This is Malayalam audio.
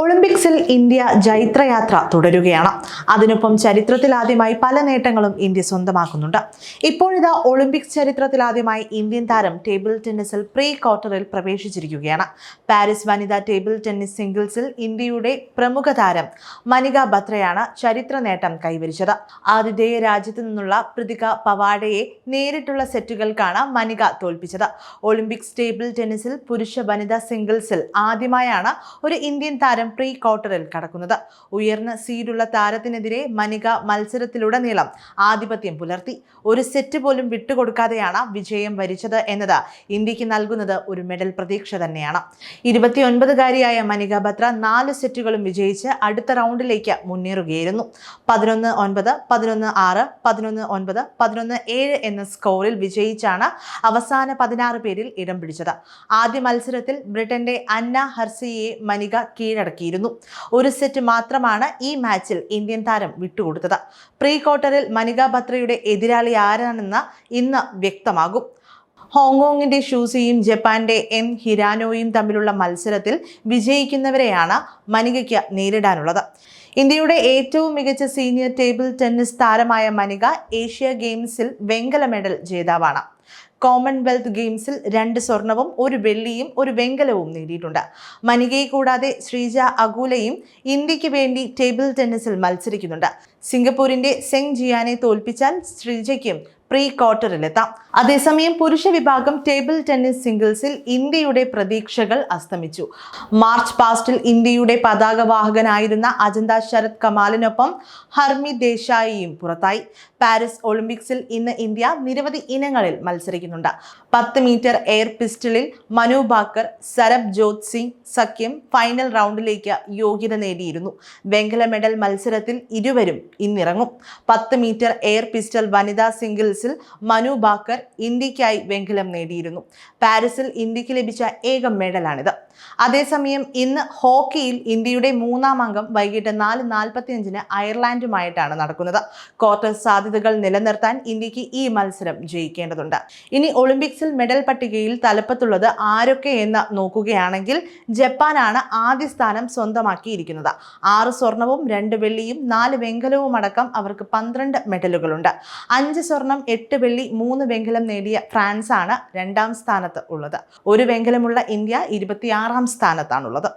ഒളിമ്പിക്സിൽ ഇന്ത്യ ജൈത്രയാത്ര തുടരുകയാണ്. അതിനൊപ്പം ചരിത്രത്തിലാദ്യമായി പല നേട്ടങ്ങളും ഇന്ത്യ സ്വന്തമാക്കുന്നുണ്ട്. ഇപ്പോഴിതാ ഒളിമ്പിക്സ് ചരിത്രത്തിലാദ്യമായി ഇന്ത്യൻ താരം ടേബിൾ ടെന്നീസിൽ പ്രീ ക്വാർട്ടറിൽ പ്രവേശിച്ചിരിക്കുകയാണ്. പാരീസ് വനിതാ ടേബിൾ ടെന്നീസ് സിംഗിൾസിൽ ഇന്ത്യയുടെ പ്രമുഖ താരം മനിക ബത്രയാണ് ചരിത്ര നേട്ടം കൈവരിച്ചത്. ആതിഥേയ രാജ്യത്തു നിന്നുള്ള പ്രതിക പവാഡയെ നേരിട്ടുള്ള സെറ്റുകൾക്കാണ് മനിക തോൽപ്പിച്ചത്. ഒളിമ്പിക്സ് ടേബിൾ ടെന്നീസിൽ പുരുഷ വനിതാ സിംഗിൾസിൽ ആദ്യമായാണ് ഒരു ഇന്ത്യൻ താരം പ്രീ ക്വാർട്ടറിൽ കടക്കുന്നത്. ഉയർന്ന സീഡുള്ള താരത്തിനെതിരെ മനിക മത്സരത്തിലുടനീളം ആധിപത്യം പുലർത്തി. ഒരു സെറ്റ് പോലും വിട്ടുകൊടുക്കാതെയാണ് വിജയം വരിച്ചത് എന്നത് ഇന്ത്യയ്ക്ക് നൽകുന്നത് ഒരു മെഡൽ പ്രതീക്ഷ തന്നെയാണ്. ഇരുപത്തിയൊൻപതുകാരിയായ മനിക ബത്ര നാല് സെറ്റുകളും വിജയിച്ച് അടുത്ത റൗണ്ടിലേക്ക് മുന്നേറുകയായിരുന്നു. പതിനൊന്ന് ഒൻപത് പതിനൊന്ന് ആറ് പതിനൊന്ന് ഒൻപത് പതിനൊന്ന് ഏഴ് എന്ന സ്കോറിൽ വിജയിച്ചാണ് അവസാന പതിനാറ് പേരിൽ ഇടം പിടിച്ചത്. ആദ്യ മത്സരത്തിൽ ബ്രിട്ടന്റെ അന്ന ഹർസിയെ മനിക കീഴടക്കിയിരുന്നു ഒരു സെറ്റ് മാത്രമാണ് ഈ മാച്ചിൽ ഇന്ത്യൻ താരം വിട്ടുകൊടുത്തത്. പ്രീ ക്വാർട്ടറിൽ മനിക ബത്രയുടെ എതിരാളി ആരാണെന്ന് ഇന്ന് വ്യക്തമാകും. ഹോങ്കോങ്ങിന്റെ ഷൂസിയും ജപ്പാന്റെ എം ഹിരാനോയും തമ്മിലുള്ള മത്സരത്തിൽ വിജയിക്കുന്നവരെയാണ് മനികയ്ക്ക് നേരിടാനുള്ളത്. ഇന്ത്യയുടെ ഏറ്റവും മികച്ച സീനിയർ ടേബിൾ ടെന്നീസ് താരമായ മനിക ഏഷ്യ ഗെയിംസിൽ വെങ്കല മെഡൽ ജേതാവാണ്. കോമൺവെൽത്ത് ഗെയിംസിൽ രണ്ട് സ്വർണവും ഒരു വെള്ളിയും ഒരു വെങ്കലവും നേടിയിട്ടുണ്ട്. മനികയെ കൂടാതെ ശ്രീജ അഗൂലയും ഇന്ത്യയ്ക്ക് വേണ്ടി ടേബിൾ ടെന്നീസിൽ മത്സരിക്കുന്നുണ്ട്. സിംഗപ്പൂരിന്റെ സെങ് ജിയാനെ തോൽപ്പിച്ചാൽ ശ്രീജയ്ക്കും പ്രീ ക്വാർട്ടറിലെത്താം അതേസമയം പുരുഷ വിഭാഗം ടേബിൾ ടെന്നീസ് സിംഗിൾസിൽ ഇന്ത്യയുടെ പ്രതീക്ഷകൾ അസ്തമിച്ചു. മാർച്ച് പാസ്റ്റിൽ ഇന്ത്യയുടെ പതാകവാഹകനായിരുന്ന അജന്ത ശരത് കമാലിനൊപ്പം ഹർമി ദേശായിയും പുറത്തായി. പാരീസ് ഒളിമ്പിക്സിൽ ഇന്ന് ഇന്ത്യ നിരവധി ഇനങ്ങളിൽ മത്സരിക്കുന്നുണ്ട്. പത്ത് മീറ്റർ എയർ പിസ്റ്റളിൽ മനു ഭാക്കർ സരബ് ജോത് സിംഗ് സഖ്യം ഫൈനൽ റൗണ്ടിലേക്ക് യോഗ്യത നേടിയിരുന്നു. വെങ്കല മെഡൽ മത്സരത്തിൽ ഇരുവരും ഇന്നിറങ്ങും. പത്ത് മീറ്റർ എയർ പിസ്റ്റൾ വനിതാ സിംഗിൾസിൽ മനു ബാക്കർ ഇന്ത്യക്കായി വെങ്കലം നേടിയിരുന്നു. പാരീസിൽ ഇന്ത്യയ്ക്ക് ലഭിച്ച ഏക മെഡലാണിത്. അതേസമയം ഇന്ന് ഹോക്കിയിൽ ഇന്ത്യയുടെ മൂന്നാം അംഗം വൈകിട്ട് നാല് നാൽപ്പത്തി അഞ്ചിന് അയർലാൻഡുമായിട്ടാണ് നടക്കുന്നത്. ക്വാർട്ടർ സാധ്യതകൾ നിലനിർത്താൻ ഇന്ത്യയ്ക്ക് ഈ മത്സരം ജയിക്കേണ്ടതുണ്ട്. ഇനി ഒളിമ്പിക്സിൽ മെഡൽ പട്ടികയിൽ തലപ്പത്തുള്ളത് ആരൊക്കെ എന്ന് നോക്കുകയാണെങ്കിൽ ജപ്പാനാണ് ആദ്യ സ്ഥാനം സ്വന്തമാക്കിയിരിക്കുന്നത്. ആറ് സ്വർണവും രണ്ട് വെള്ളിയും നാല് വെങ്കലവും അടക്കം അവർക്ക് പന്ത്രണ്ട് മെഡലുകളുണ്ട്. അഞ്ച് സ്വർണം എട്ട് വെള്ളി മൂന്ന് വെങ്കലം നേടിയ ഫ്രാൻസാണ് രണ്ടാം സ്ഥാനത്ത് ഉള്ളത്. ഒരു വെങ്കലമുള്ള ഇന്ത്യ ഇരുപത്തിയാറാം സ്ഥാനത്താണുള്ളത്.